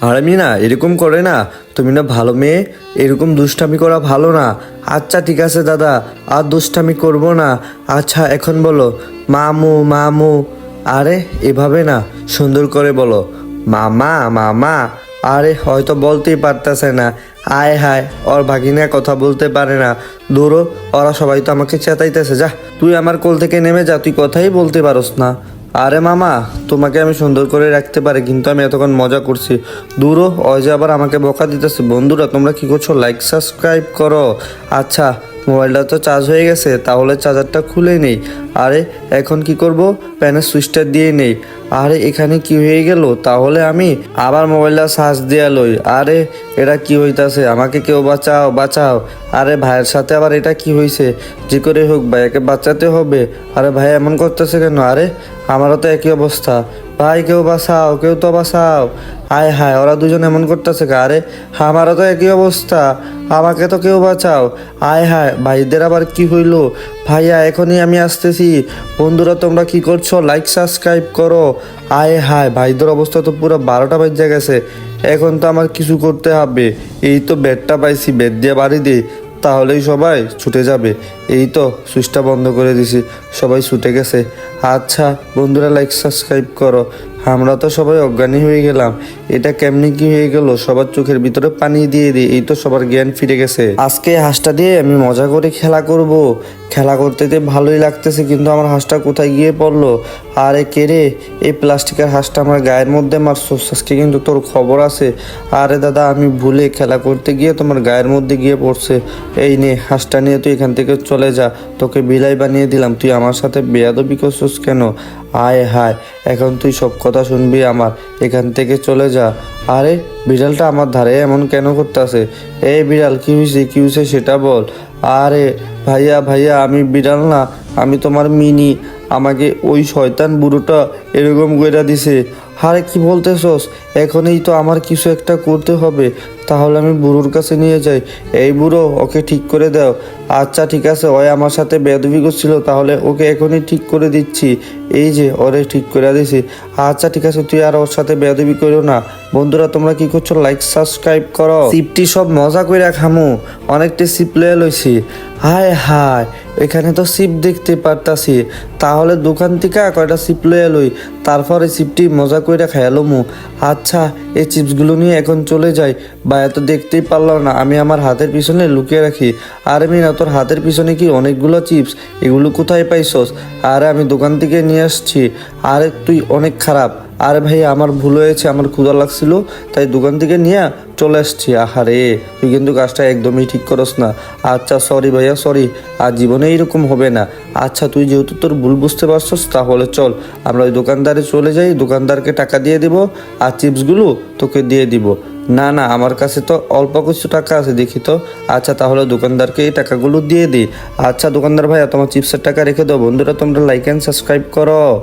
আর আমি না এরকম করে না। তুমি না ভালো মেয়ে, এরকম দুষ্টামি করা ভালো না। আচ্ছা ঠিক আছে দাদা, আর দুষ্টামি করব না। আচ্ছা এখন বলো, মামু মামু। আরে, এভাবে না, সুন্দর করে বলো। মামা মামা। আরে, হয়তো বলতেই পারতেছে না। আয়, হায়, ওর ভাগিনা কথা বলতে পারে না। দূরও ওরা সবাই তো আমাকে চেতাইতেছে যা, তুই আমার কোল থেকে নেমে যা, তুই কথাই বলতে পারস না। আরে মামা, তোমাকে আমি সুন্দর করে রাখতে পারি, কিন্তু আমি এতক্ষণ মজা করছি। দূরও ওই যে আবার আমাকে বকা দিতেছে। বন্ধুরা, তোমরা কি করছ? লাইক সাবস্ক্রাইব করো। আচ্ছা মোবাইলটা তো চার্জ হয়ে গেছে, তাহলে চার্জারটা খুলে নেই। আরে, এখন কি করব? প্যানের সুইচটা দিয়ে নেই। আরে, এখানে কি হয়ে গেল? তাহলে আমি আবার মোবাইলটা চার্জ দিয়ে লই। আরে, এটা কি হইতাছে? আমাকে কেউ বাঁচাও বাঁচাও। আরে, ভাইয়ের সাথে আবার এটা কি হয়েছে যে করে হোক, ভাইয়াকে বাঁচাতে হবে। আরে, ভাই, এমন করতেছে কেন? আরে, আমারও তো একই অবস্থা। ভাই, কেউ বাঁচাও, কেউ তো বাঁচাও। হায় হায়, ওরা দুজন এমন করতেছে আরে, আমারও তো একই অবস্থা। আমাকে তো কেউ বাঁচাও। আয় হায়, ভাইদের আবার কি হইল? ভাইয়া, এখনই আমি আসতেছি। বন্ধুরা, তোমরা কি করছ? লাইক সাবস্ক্রাইব করো। আয় হায়, ভাইদের অবস্থা তো পুরো বারোটা বাজে গেছে। এখন তো আমার কিছু করতে হবে। এই তো বেডটা পাইছি, বেড দিয়ে বাড়ি দিই। তাহলেই সবাই ছুটে যাবে। এই তো, সুইচটা বন্ধ করে দিছি। সবাই ছুটে গেছে। আচ্ছা বন্ধুরা লাইক সাবস্ক্রাইব করো। আমরা তো সবাই অজ্ঞানী হয়ে গেলাম। এটা কেমনি কি হয়ে গেল? সবার চোখের ভিতরে পানি দিয়ে দিই এই তো সবার জ্ঞান ফিরে গেছে। আজকে হাঁসটা দিয়ে আমি মজা করে খেলা করব। খেলা করতে ভালোই লাগতেছে, কিন্তু আমার হাঁসটা কোথায় গিয়ে পড়ল? আরে কে রে, এই প্লাস্টিকের হাঁসটা আমার গায়ের মধ্যে মারছো? আজকে কিন্তু তোর খবর আছে। আরে দাদা, আমি ভুলে খেলা করতে গিয়ে তোমার গায়ের মধ্যে গিয়ে পড়ছে। এই নে, হাঁসটা নিয়ে তুই এখান থেকে চলে যা। তোকে বিলাই বানিয়ে দিলাম। তুই আমার সাথে বেয়াদবি করছিস কেন? আয় হায়, এখন তুই সব কথা শুনবি আমার। এখান থেকে চলে যা। আরে, বিড়ালটা আমার ধারে এমন কেন করতেছে? এই বিড়াল, কি হয়েছে কি হয়েছে সেটা বল। আরে, ভাইয়া ভাইয়া, আমি বিড়াল না, আমি তোমার মিনি। আমাকে ওই শয়তান বুড়োটা এরকম কইরা দিছে। আরে, কি বলতেছস? এখনই তো আমার কিছু একটা করতে হবে। তাহলে আমি বুড়োর কাছে নিয়ে যাই। এই বুড়ো, ওকে ঠিক করে দাও। আচ্ছা ঠিক আছে, ওই আমার সাথে বেদবি করছিল, তাহলে ওকে এখনই ঠিক করে দিচ্ছি। এই যে, ওরে ঠিক করে দিছি। আচ্ছা ঠিক আছে, তুই আর ওর সাথে বেদবি করো না। বন্ধুরা, তোমরা কি করছ? লাইক সাবস্ক্রাইব করো। সিপটি সব মজা কইরা খামু। অনেকটা সিপ লয়ে লইছি। হায় হায়, এখানে তো সিপ দেখতে পারতাছি। তাহলে দোকান থেকে কয়টা সিপ লয়ে লই। তারপরে সিপটি মজা করে খাইলো আচ্ছা এই চিপসগুলো নিয়ে এখন চলে যাই। বা এত দেখতেই পারলাম না। আমি আমার হাতের পিছনে লুকিয়ে রাখি। আরে মিনা, তোর হাতের পিছনে কি অনেকগুলো চিপস? এগুলো কোথায় পাইছস? আরে আমি দোকান থেকে নিয়ে আসছি। আরে তুই অনেক খারাপ। আরে ভাই, আমার ভুল হয়েছে, আমার ক্ষুধা লাগছিল, তাই দোকান থেকে নিয়ে চলে আসছি। আহারে, তুই কিন্তু কাজটা একদমই ঠিক করস না। আচ্ছা সরি ভাইয়া সরি আর জীবনে এরকম হবে না। আচ্ছা তুই যেহেতু তোর ভুল বুঝতে পারছস, তাহলে চল। আমরা ওই দোকানদারে চলে যাই, দোকানদারকে টাকা দিয়ে দিব, আর চিপসগুলো তোকে দিয়ে দিব। না না, আমার কাছে তো অল্প কিছু টাকা আছে, দেখি তো। আচ্ছা তাহলে দোকানদারকে এই টাকাগুলো দিয়ে দিই। আচ্ছা দোকানদার ভাইয়া, তোমার চিপসের টাকা রেখে দাও। বন্ধুরা, তোমরা লাইক অ্যান্ড সাবস্ক্রাইব করো।